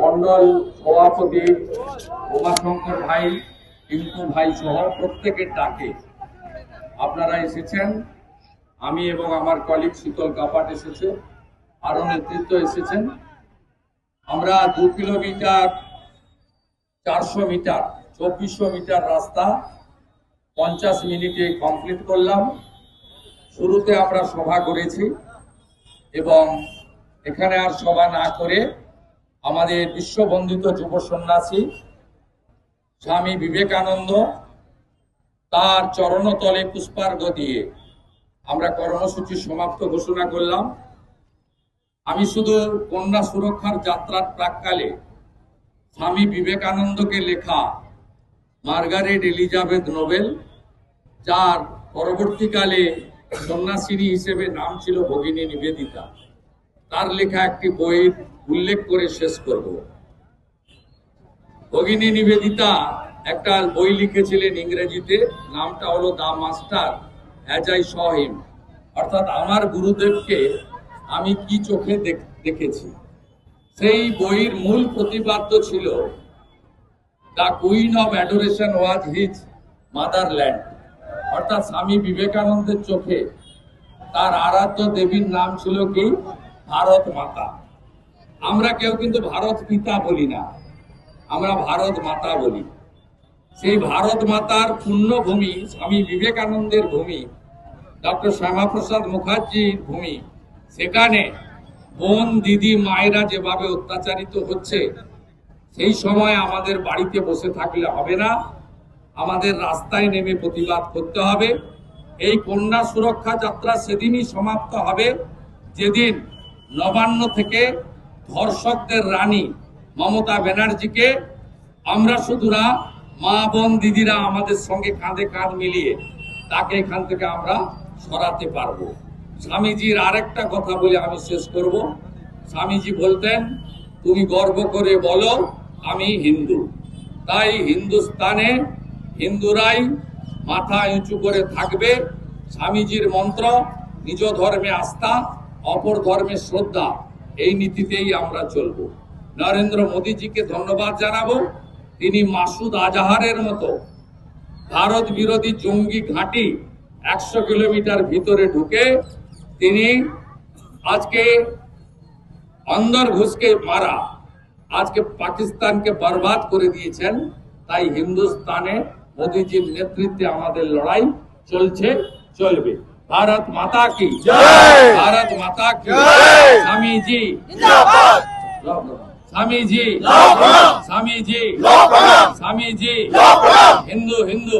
মন্ডল সভাপতি উমাশঙ্কর ভাই, টিঙ্কু ভাই সহ প্রত্যেকের ডাকে। আপনারা এসেছেন। আমি এবং আমার কলিগ শীতল কাপাট এসেছে। আরও নেতৃত্ব এসেছেন। আমরা দু কিলোমিটার, চারশো মিটার, চব্বিশশো মিটার রাস্তা পঞ্চাশ মিনিটে কমপ্লিট করলাম। শুরুতে আমরা সভা করেছি এবং এখানে আর সভা না করে আমাদের বিশ্ববন্দিত যুব সন্ন্যাসী স্বামী বিবেকানন্দ তার চরণতলে পুষ্পার্ঘ দিয়ে আমরা কর্মসূচি সমাপ্ত ঘোষণা করলাম। আমি শুধু কন্যা সুরক্ষার যাত্রার প্রাককালে স্বামী বিবেকানন্দকে লেখা মার্গারেট এলিজাবেথ নোবেল, যার পরবর্তীকালে সন্ন্যাসিনী হিসেবে নাম ছিল ভগিনী নিবেদিতা। তার লেখা একটি বই উল্লেখ করে শেষ করব। ভগিনী নিবেদিতা একটা বই লিখেছিলেন ইংরেজিতে, নামটা হলো দা মাস্টার অ্যাজ আই অর্থাৎ আমার গুরুদেবকে আমি কি চোখে দেখেছি। সেই বইয়ের মূল প্রতিপাদ্য ছিল, the queen of adoration was his motherland. অর্থাৎ স্বামী বিবেকানন্দের চোখে। তার আরাধ্য দেবীর নাম ছিল কি? ভারত মাতা। আমরা কেউ কিন্তু ভারত পিতা বলি না, আমরা ভারত মাতা বলি। সেই ভারত মাতার পুণ্যভূমি স্বামী বিবেকানন্দের ভূমি, ডক্টর শ্যামাপ্রসাদ মুখার্জির ভূমি, সেখানে বোন, দিদি, মায়েরা যেভাবে অত্যাচারিত হচ্ছে, সেই সময় আমাদের বাড়িতে বসে থাকলে হবে না। আমাদের রাস্তায় নেমে প্রতিবাদ করতে হবে। এই কন্যা সুরক্ষা যাত্রা সেদিনই সমাপ্ত হবে। যেদিন নবান্ন থেকে ধর্ষকদের রানী মমতা ব্যানার্জিকে আমরা শুধু না, মা বোন দিদিরা আমাদের সঙ্গে কাঁধে কাঁধ মিলিয়ে তাকে এখান থেকে আমরা সরাতে পারব। স্বামীজির আরেকটা কথা বলে আমি শেষ করব। স্বামীজি বলতেন, তুমি গর্ব করে বলো, আমি হিন্দু। তাই হিন্দুস্তানে হিন্দুরাই মাথা উঁচু করে থাকবে। স্বামীজির মন্ত্র, নিজ ধর্মে আস্থা অপর ধর্মের শ্রদ্ধা, এই নীতিতেই আমরা চলব। নরেন্দ্র মোদীজিকে ধন্যবাদ জানাব। তিনি মাসুদ আজাহারের মতো ভারত বিরোধী জঙ্গি ঘাঁটি একশো কিলোমিটার ভিতরে ঢুকে তিনি আজকে অন্দর ঘুষকে মারা, আজকে পাকিস্তানকে বরবাদ করে দিয়েছেন। তাই হিন্দুস্তানে মোদীজির নেতৃত্বে আমাদের লড়াই চলছে, চলবে। ভারত মাতা কি জয়! ভারত মাতা কি জয়! স্বামীজি জিন্দাবাদ স্বামীজি লাভ প্রণাম! স্বামীজি লাভ প্রণাম! স্বামীজি লাভ প্রণাম! হিন্দু হিন্দু